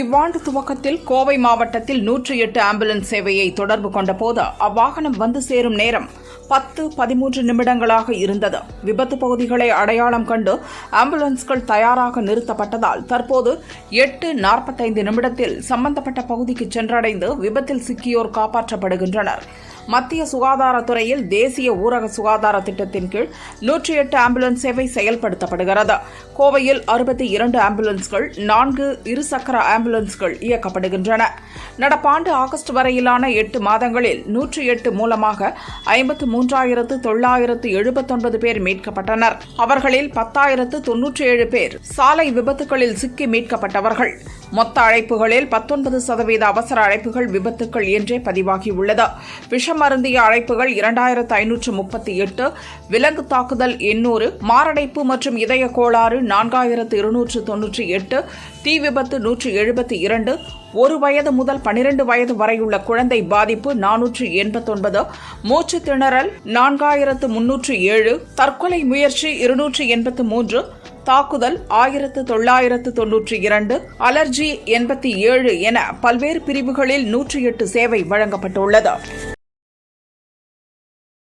இவ்வாண்டு துவக்கத்தில் கோவை மாவட்டத்தில் நூற்றி எட்டு ஆம்புலன்ஸ் சேவையை தொடர்பு கொண்டபோது அவ்வாகனம் வந்து சேரும் நேரம் பத்து பதிமூன்று நிமிடங்களாக இருந்தது. விபத்து பகுதிகளை அடையாளம் கண்டு ஆம்புலன்ஸ்கள் தயாராக நிறுத்தப்பட்டதால் தற்போது எட்டு நாற்பத்தைந்து நிமிடத்தில் சம்பந்தப்பட்ட பகுதிக்கு சென்றடைந்து விபத்தில் சிக்கியோர் காப்பாற்றப்படுகின்றனர். மத்திய சுகாதாரத்துறையில் தேசிய ஊரக சுகாதார திட்டத்தின் கீழ் நூற்றி எட்டு ஆம்புலன்ஸ் சேவை செயல்படுத்தப்படுகிறது. கோவையில் அறுபத்தி இரண்டு ஆம்புலன்ஸ்கள் நான்கு இருசக்கர ஆம்புலன்ஸ்கள் இயக்கப்படுகின்றன. நடப்பாண்டு ஆகஸ்ட் வரையிலான எட்டு மாதங்களில் நூற்றி எட்டு மூலமாக ஐம்பத்து மூன்றாயிரத்து தொள்ளாயிரத்து எழுபத்தொன்பது பேர் மீட்கப்பட்டனர். அவர்களில் பத்தாயிரத்து தொன்னூற்றி ஏழு பேர் சாலை விபத்துகளில் சிக்கி மீட்கப்பட்டவர்கள். மொத்த அழைப்புகளில் பத்தொன்பது சதவீத அவசர அழைப்புகள் விபத்துக்கள் என்றே பதிவாகியுள்ளது. விஷம் அருந்திய அழைப்புகள் இரண்டாயிரத்து ஐநூற்று முப்பத்தி எட்டு விலங்கு தாக்குதல் எண்ணூறு மாரடைப்பு மற்றும் இதய கோளாறு நான்காயிரத்து இருநூற்று தொன்னூற்றி எட்டு தீ விபத்து நூற்று எழுபத்தி இரண்டு ஒரு வயது முதல் பனிரெண்டு வயது வரையுள்ள குழந்தை பாதிப்பு நானூற்று எண்பத்தொன்பது மூச்சு திணறல் நான்காயிரத்து முன்னூற்று ஏழு தற்கொலை முயற்சி இருநூற்று எண்பத்து மூன்று தாக்குதல் ஆயிரத்து தொள்ளாயிரத்து தொன்னூற்றி இரண்டு அலர்ஜி எண்பத்தி ஏழு என பல்வேறு பிரிவுகளில் நூற்றி எட்டு சேவை வழங்கப்பட்டுள்ளது.